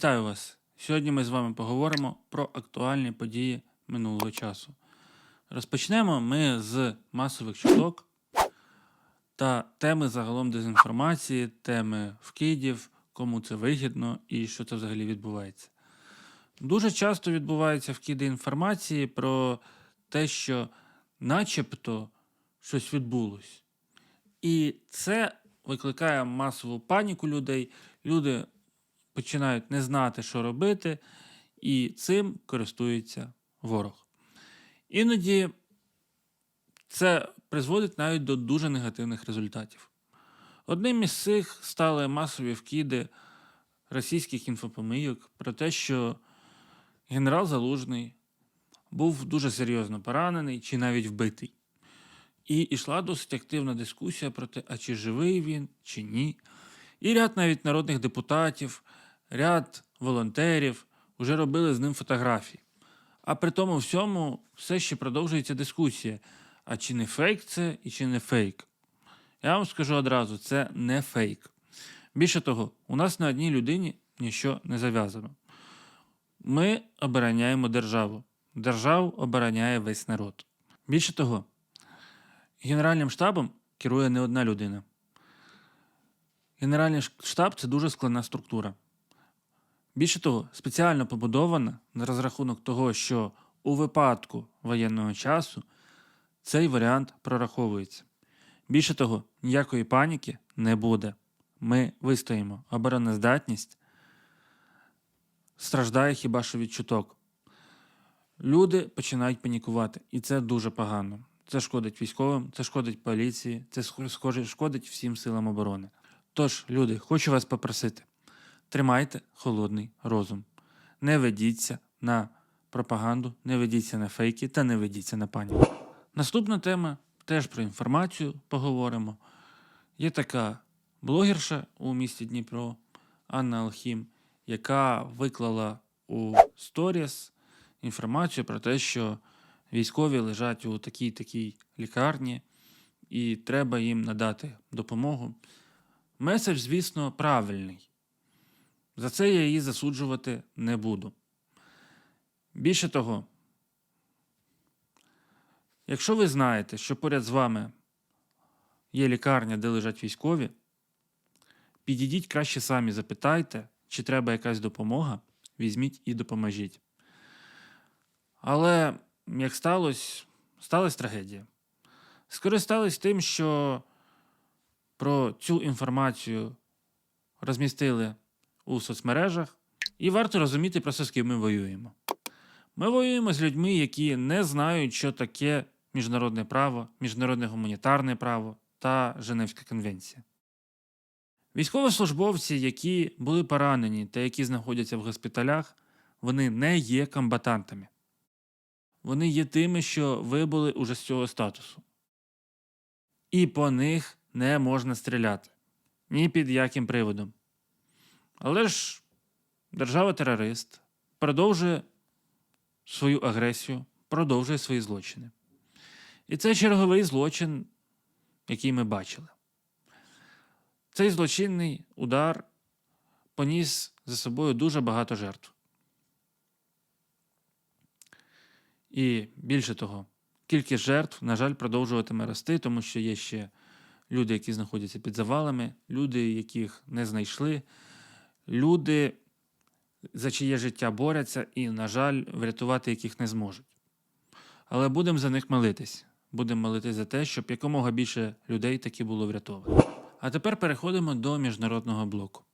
Вітаю вас! Сьогодні ми з вами поговоримо про актуальні події минулого часу. Розпочнемо ми з масових чуток та теми загалом дезінформації, теми вкидів, кому це вигідно і що це взагалі відбувається. Дуже часто відбуваються вкиди інформації про те, що начебто щось відбулось. І це викликає масову паніку людей. Люди починають не знати, що робити, і цим користується ворог. Іноді це призводить навіть до дуже негативних результатів. Одним із цих стали масові вкиди російських інфопомийок про те, що генерал Залужний був дуже серйозно поранений чи навіть вбитий. І йшла досить активна дискусія про те, а чи живий він, чи ні. І ряд навіть народних депутатів, ряд волонтерів вже робили з ним фотографії. А при тому всьому все ще продовжується дискусія: а чи не фейк це і чи не фейк? Я вам скажу одразу: це не фейк. Більше того, у нас на одній людині нічого не зав'язано. Ми обороняємо державу. Державу обороняє весь народ. Більше того, Генеральним штабом керує не одна людина. Генеральний штаб це дуже складна структура. Більше того, спеціально побудована на розрахунок того, що у випадку воєнного часу цей варіант прораховується. Більше того, ніякої паніки не буде. Ми вистоїмо. Обороноздатність страждає хіба що від чуток. Люди починають панікувати, і це дуже погано. Це шкодить військовим, це шкодить поліції, це шкодить всім силам оборони. Тож, люди, хочу вас попросити: тримайте холодний розум. Не ведіться на пропаганду, не ведіться на фейки та не ведіться на паніку. Наступна тема теж про інформацію поговоримо. Є така блогерша у місті Дніпро Анна Алхім, яка виклала у сторіс інформацію про те, що військові лежать у такій такій лікарні, і треба їм надати допомогу. Меседж, звісно, правильний. За це я її засуджувати не буду. Більше того, якщо ви знаєте, що поряд з вами є лікарня, де лежать військові, підійдіть краще самі запитайте, чи треба якась допомога, візьміть і допоможіть. Але як сталося, сталася трагедія. Скористались тим, що про цю інформацію розмістили у соцмережах, і варто розуміти просто з ким ми воюємо. Ми воюємо з людьми, які не знають, що таке міжнародне право, міжнародне гуманітарне право та Женевська конвенція. Військовослужбовці, які були поранені та які знаходяться в госпіталях, вони не є комбатантами. Вони є тими, що вибули уже з цього статусу. І по них не можна стріляти ні під яким приводом. Але ж держава-терорист продовжує свою агресію, продовжує свої злочини. І це черговий злочин, який ми бачили. Цей злочинний удар поніс за собою дуже багато жертв. І більше того, кількість жертв, на жаль, продовжуватиме рости, тому що є ще люди, які знаходяться під завалами, люди, яких не знайшли, люди, за чиє життя борються і, на жаль, врятувати яких не зможуть. Але будемо за них молитись. Будемо молитись за те, щоб якомога більше людей таки було врятовано. А тепер переходимо до міжнародного блоку.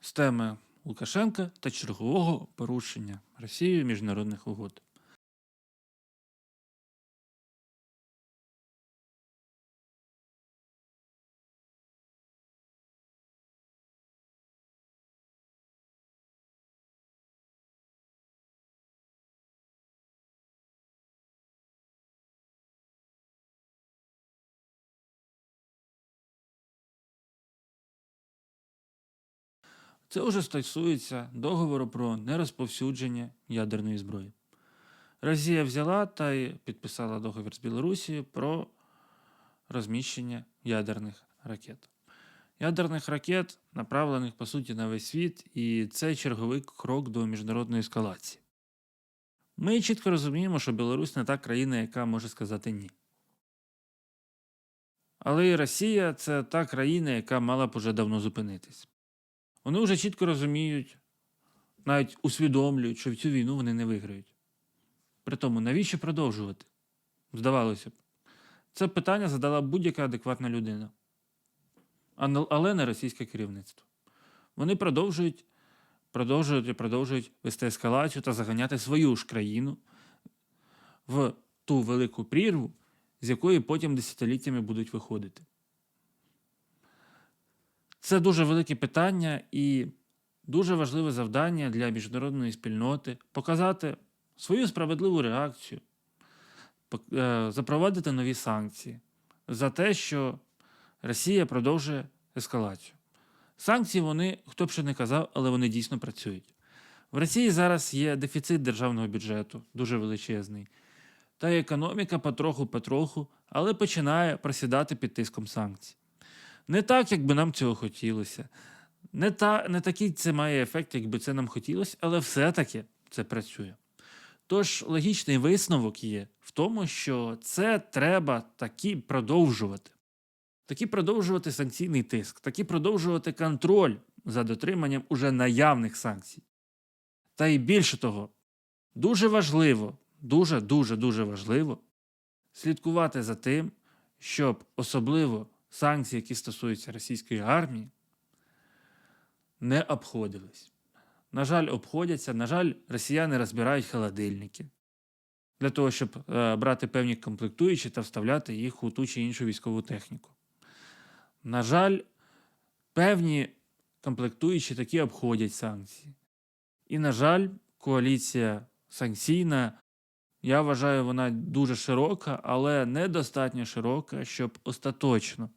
З теми Лукашенка та чергового порушення Росією міжнародних угод. Це вже стосується договору про нерозповсюдження ядерної зброї. Росія взяла та й підписала договір з Білорусією про розміщення ядерних ракет. ядерних ракет, направлених по суті на весь світ, і це черговий крок до міжнародної ескалації. Ми чітко розуміємо, що Білорусь не та країна, яка може сказати ні. Але і Росія це та країна, яка мала б уже давно зупинитись. Вони вже чітко розуміють, навіть усвідомлюють, що в цю війну вони не виграють. Притому, навіщо продовжувати? Здавалося б, це питання задала будь-яка адекватна людина, але не російське керівництво. Вони продовжують, продовжують і продовжують вести ескалацію та заганяти свою ж країну в ту велику прірву, з якої потім десятиліттями будуть виходити. Це дуже велике питання і дуже важливе завдання для міжнародної спільноти показати свою справедливу реакцію, е, запровадити нові санкції за те, що Росія продовжує ескалацію. Санкції вони, хто б ще не казав, але вони дійсно працюють. В Росії зараз є дефіцит державного бюджету, дуже величезний. Та економіка потроху-потроху, але починає просідати під тиском санкцій. Не так, як би нам цього хотілося. Не, та, не такий це має ефект, як би це нам хотілося, але все-таки це працює. Тож логічний висновок є в тому, що це треба таки продовжувати. Таки продовжувати санкційний тиск, таки продовжувати контроль за дотриманням уже наявних санкцій. Та й більше того, дуже важливо, дуже дуже дуже важливо слідкувати за тим, щоб особливо санкції, які стосуються російської армії, не обходились. На жаль, обходяться. На жаль, росіяни розбирають холодильники для того, щоб е, брати певні комплектуючі та вставляти їх у ту чи іншу військову техніку. На жаль, певні комплектуючі такі обходять санкції. І, на жаль, коаліція санкційна, я вважаю, вона дуже широка, але недостатньо широка, щоб остаточно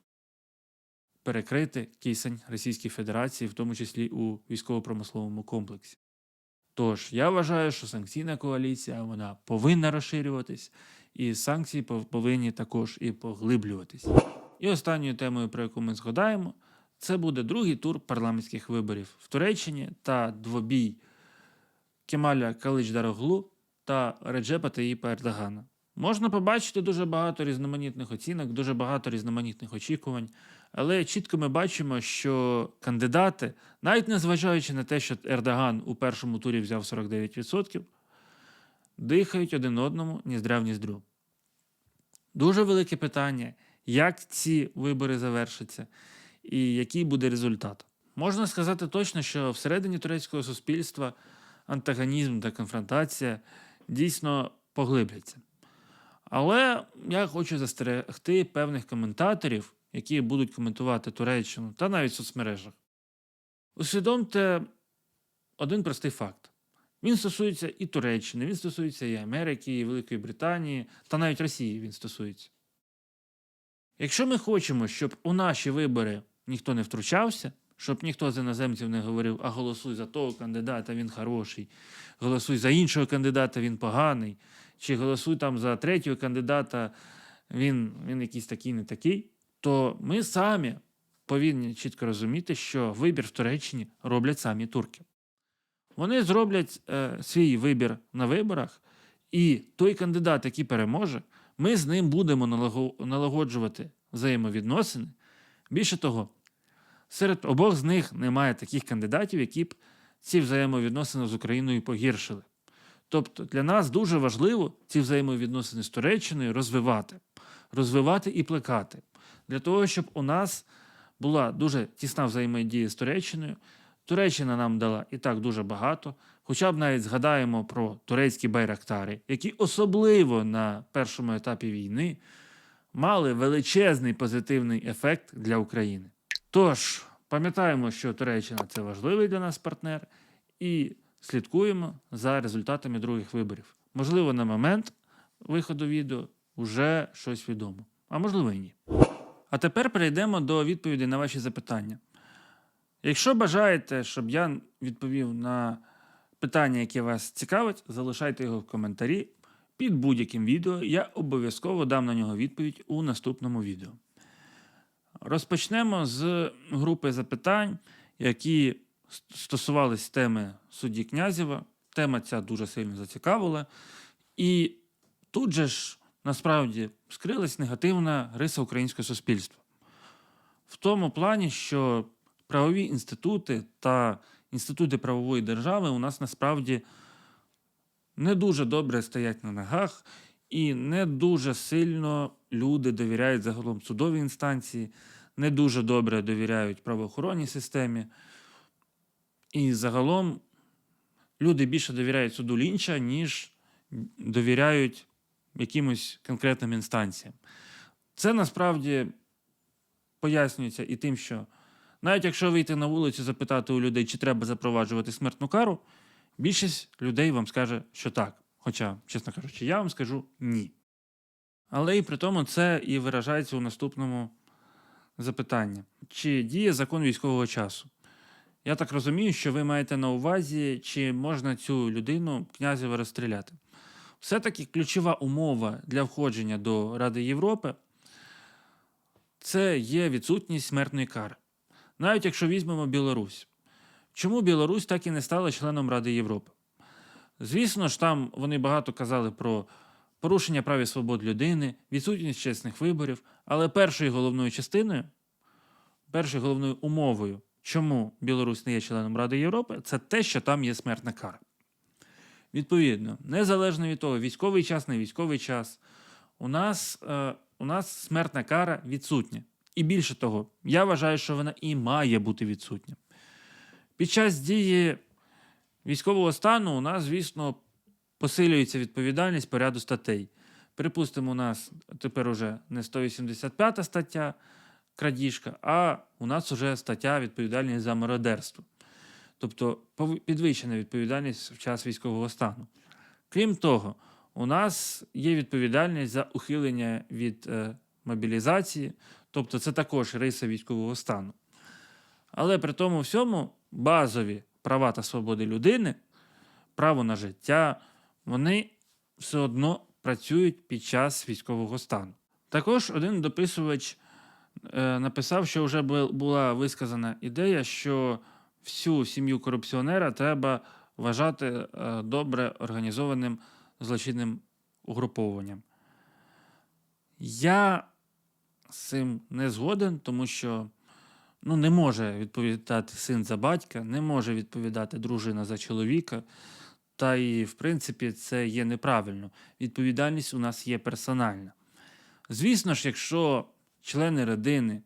перекрити кисень Російської Федерації, в тому числі у військово-промисловому комплексі. Тож я вважаю, що санкційна коаліція вона повинна розширюватись, і санкції повинні також і поглиблюватись. І останньою темою, про яку ми згадаємо, це буде другий тур парламентських виборів в Туреччині та двобій Кемаля Калич-Дароглу та Реджепа Таїпа Ердогана. Можна побачити дуже багато різноманітних оцінок, дуже багато різноманітних очікувань, але чітко ми бачимо, що кандидати, навіть незважаючи на те, що Ердоган у першому турі взяв 49%, дихають один одному ні здрав, ні здрю. Дуже велике питання, як ці вибори завершаться і який буде результат. Можна сказати точно, що всередині турецького суспільства антагонізм та конфронтація дійсно поглибляться. Але я хочу застерегти певних коментаторів, які будуть коментувати Туреччину та навіть в соцмережах. Усвідомте один простий факт. Він стосується і Туреччини, він стосується і Америки, і Великої Британії, та навіть Росії він стосується. Якщо ми хочемо, щоб у наші вибори ніхто не втручався, щоб ніхто з іноземців не говорив, а голосуй за того кандидата, він хороший, голосуй за іншого кандидата, він поганий, чи голосуй там за третього кандидата, він, він якийсь такий не такий, то ми самі повинні чітко розуміти, що вибір в Туреччині роблять самі турки. Вони зроблять е, свій вибір на виборах, і той кандидат, який переможе, ми з ним будемо налагоджувати взаємовідносини. Більше того, серед обох з них немає таких кандидатів, які б ці взаємовідносини з Україною погіршили. Тобто для нас дуже важливо ці взаємовідносини з Туреччиною розвивати, розвивати і плекати, для того, щоб у нас була дуже тісна взаємодія з Туреччиною. Туреччина нам дала і так дуже багато. Хоча б навіть згадаємо про турецькі байрактари, які особливо на першому етапі війни мали величезний позитивний ефект для України. Тож, пам'ятаємо, що Туреччина це важливий для нас партнер, і слідкуємо за результатами других виборів. Можливо, на момент виходу відео вже щось відомо, а можливо і ні. А тепер перейдемо до відповідей на ваші запитання. Якщо бажаєте, щоб я відповів на питання, яке вас цікавить, залишайте його в коментарі під будь-яким відео. Я обов'язково дам на нього відповідь у наступному відео. Розпочнемо з групи запитань, які стосувались теми судді Князєва. Тема ця дуже сильно зацікавила. І тут же ж насправді скрилась негативна риса українського суспільства. В тому плані, що правові інститути та інститути правової держави у нас насправді не дуже добре стоять на ногах, і не дуже сильно люди довіряють загалом судовій інстанції, не дуже добре довіряють правоохоронній системі. І загалом люди більше довіряють суду Лінча, ніж довіряють якимось конкретним інстанціям. Це насправді пояснюється і тим, що навіть якщо вийти на вулицю запитати у людей, чи треба запроваджувати смертну кару, більшість людей вам скаже, що так. Хоча, чесно кажучи, я вам скажу ні. Але і при тому це і виражається у наступному запитанні: чи діє закон військового часу? Я так розумію, що ви маєте на увазі, чи можна цю людину князева розстріляти. Все-таки ключова умова для входження до Ради Європи це є відсутність смертної кари. Навіть якщо візьмемо Білорусь. Чому Білорусь так і не стала членом Ради Європи? Звісно ж, там вони багато казали про порушення прав і свобод людини, відсутність чесних виборів, але першою головною частиною, першою головною умовою, чому Білорусь не є членом Ради Європи, це те, що там є смертна кара. Відповідно, незалежно від того, військовий час, не військовий час, у нас, е, у нас смертна кара відсутня. І більше того, я вважаю, що вона і має бути відсутня. Під час дії військового стану у нас, звісно, посилюється відповідальність по ряду статей. Припустимо, у нас тепер уже не 185 стаття крадіжка, а у нас вже стаття відповідальність за мародерство. Тобто підвищена відповідальність в час військового стану. Крім того, у нас є відповідальність за ухилення від е, мобілізації, тобто це також риса військового стану. Але при тому всьому базові права та свободи людини, право на життя, вони все одно працюють під час військового стану. Також один дописувач написав, що вже була висказана ідея, що всю сім'ю корупціонера треба вважати е, добре організованим злочинним угруповуванням. Я з цим не згоден, тому що ну, не може відповідати син за батька, не може відповідати дружина за чоловіка. Та і, в принципі, це є неправильно. Відповідальність у нас є персональна. Звісно ж, якщо члени родини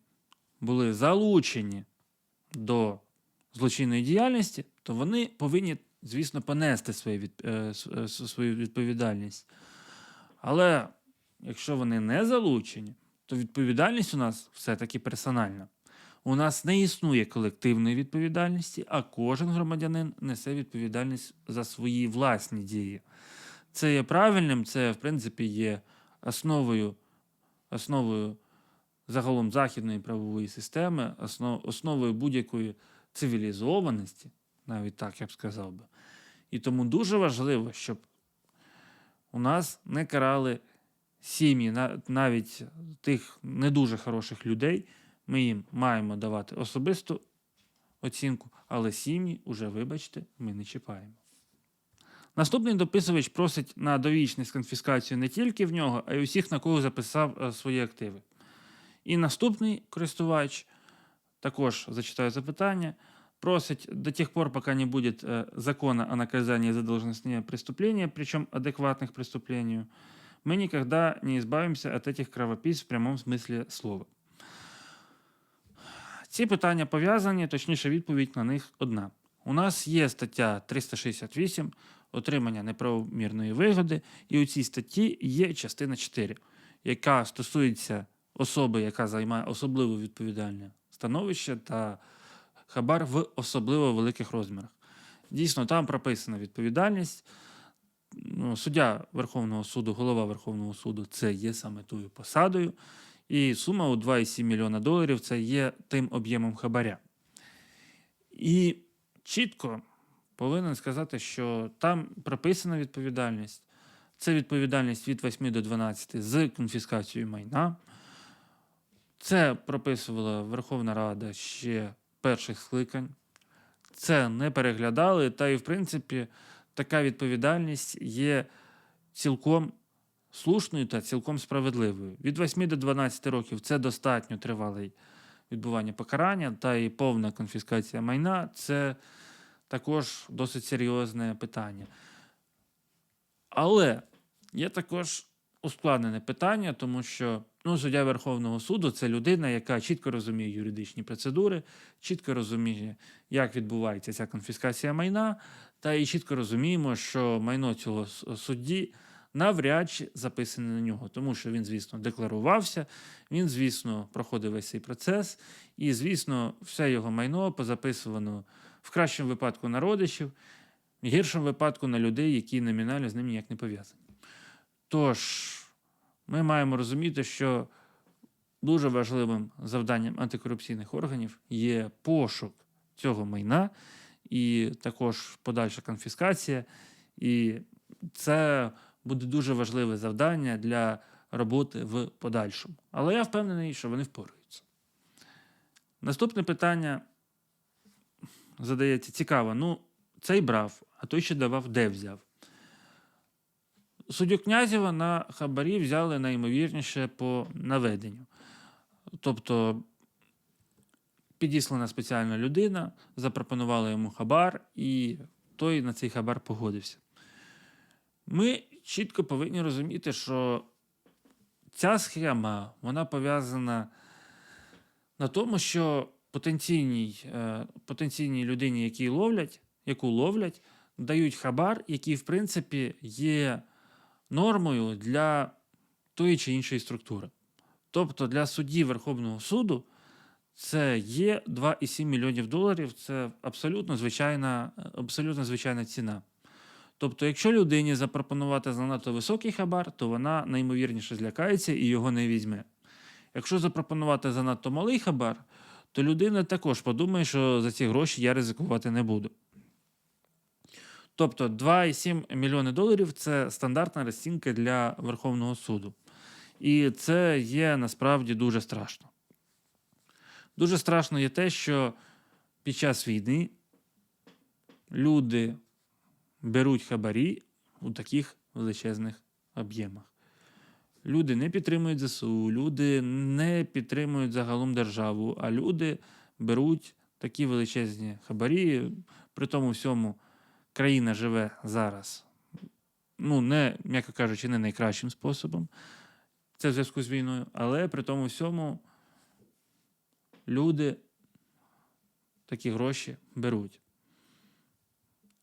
були залучені до злочинної діяльності, то вони повинні, звісно, понести е, е, свою відповідальність. Але якщо вони не залучені, то відповідальність у нас все-таки персональна. У нас не існує колективної відповідальності, а кожен громадянин несе відповідальність за свої власні дії. Це є правильним, це, в принципі, є основою, основою загалом західної правової системи, основ, основою будь-якої цивілізованості, навіть так я б сказав би. І тому дуже важливо, щоб у нас не карали сім'ї, навіть тих не дуже хороших людей. Ми їм маємо давати особисту оцінку, але сім'ї, уже, вибачте, ми не чіпаємо. Наступний дописувач просить на довічність конфіскацію не тільки в нього, а й усіх, на кого записав е, свої активи. І наступний користувач також зачитаю запитання. Просить до тех пор, пока не будет э, закона о наказании за должностные преступления, причем адекватных преступлению, мы никогда не избавимся от этих кровопийств в прямом смысле слова. Ці питання пов'язані, точніше, відповідь на них одна. У нас є стаття 368 отримання неправомірної вигоди, і у цій статті є частина 4, яка стосується особи, яка займає особливо відповідальне становище та хабар в особливо великих розмірах. Дійсно, там прописана відповідальність. Ну, суддя Верховного суду, голова Верховного суду це є саме тою посадою. І сума у 2,7 мільйона доларів це є тим об'ємом хабаря. І чітко повинен сказати, що там прописана відповідальність. Це відповідальність від 8 до 12 з конфіскацією майна. Це прописувала Верховна Рада ще перших скликань. Це не переглядали, та і, в принципі, така відповідальність є цілком слушною та цілком справедливою. Від 8 до 12 років це достатньо тривалий відбування покарання, та і повна конфіскація майна це також досить серйозне питання. Але є також ускладнене питання, тому що ну, суддя Верховного суду це людина, яка чітко розуміє юридичні процедури, чітко розуміє, як відбувається ця конфіскація майна, та і чітко розуміємо, що майно цього судді навряд чи записане на нього, тому що він, звісно, декларувався, він, звісно, проходив весь цей процес, і, звісно, все його майно позаписувано в кращому випадку на родичів, в гіршому випадку на людей, які номінально з ним ніяк не пов'язані. Тож, ми маємо розуміти, що дуже важливим завданням антикорупційних органів є пошук цього майна і також подальша конфіскація. І це буде дуже важливе завдання для роботи в подальшому. Але я впевнений, що вони впораються. Наступне питання задається цікаво. Ну, цей брав, а той ще давав, де взяв. Суддю Князєва на хабарі взяли найімовірніше по наведенню. Тобто підіслана спеціальна людина, запропонувала йому хабар, і той на цей хабар погодився. Ми чітко повинні розуміти, що ця схема вона пов'язана на тому, що потенційній, е, потенційній людині, які ловлять, яку ловлять, дають хабар, який, в принципі, є нормою для тої чи іншої структури. Тобто для судді Верховного суду це є 2,7 мільйонів доларів. Це абсолютно звичайна, абсолютно звичайна ціна. Тобто, якщо людині запропонувати занадто високий хабар, то вона найімовірніше злякається і його не візьме. Якщо запропонувати занадто малий хабар, то людина також подумає, що за ці гроші я ризикувати не буду. Тобто 2,7 мільйони доларів це стандартна розцінка для Верховного суду. І це є насправді дуже страшно. Дуже страшно є те, що під час війни люди беруть хабарі у таких величезних об'ємах. Люди не підтримують ЗСУ, люди не підтримують загалом державу, а люди беруть такі величезні хабарі. При тому всьому країна живе зараз, ну, не, м'яко кажучи, не найкращим способом. Це в зв'язку з війною, але при тому всьому люди такі гроші беруть.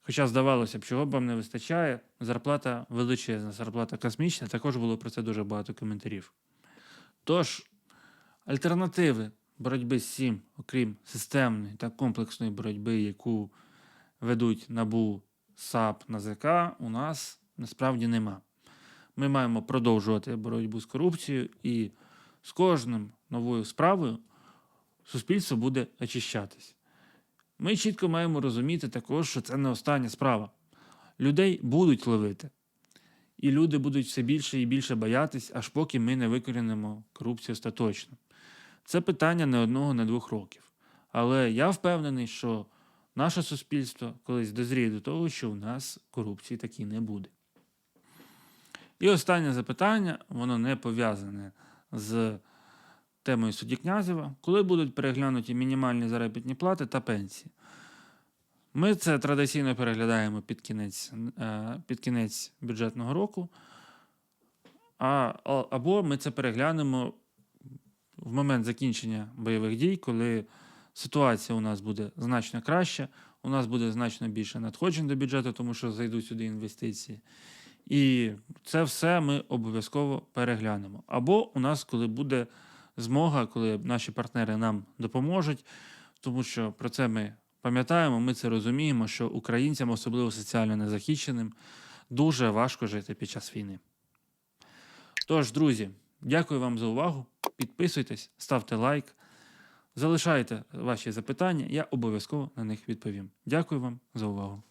Хоча, здавалося б, чого б вам не вистачає, зарплата величезна, зарплата космічна, також було про це дуже багато коментарів. Тож, альтернативи боротьби з цим, окрім системної та комплексної боротьби, яку ведуть НАБУ, САП, НАЗК, у нас насправді нема. Ми маємо продовжувати боротьбу з корупцією, і з кожним новою справою суспільство буде очищатись. Ми чітко маємо розуміти також, що це не остання справа. Людей будуть ловити. І люди будуть все більше і більше боятись, аж поки ми не викорінимо корупцію остаточно. Це питання не одного, не двох років. Але я впевнений, що наше суспільство колись дозріє до того, що у нас корупції такій не буде. І останнє запитання, воно не пов'язане з темою судді Князєва, коли будуть переглянуті мінімальні заробітні плати та пенсії. Ми це традиційно переглядаємо під кінець, е, під кінець бюджетного року, а- або ми це переглянемо в момент закінчення бойових дій, коли ситуація у нас буде значно краща, у нас буде значно більше надходжень до бюджету, тому що зайдуть сюди інвестиції. І це все ми обов'язково переглянемо. Або у нас, коли буде змога, коли наші партнери нам допоможуть, тому що про це ми пам'ятаємо, ми це розуміємо, що українцям, особливо соціально незахищеним, дуже важко жити під час війни. Тож, друзі, дякую вам за увагу. Підписуйтесь, ставте лайк, залишайте ваші запитання, я обов'язково на них відповім. Дякую вам за увагу.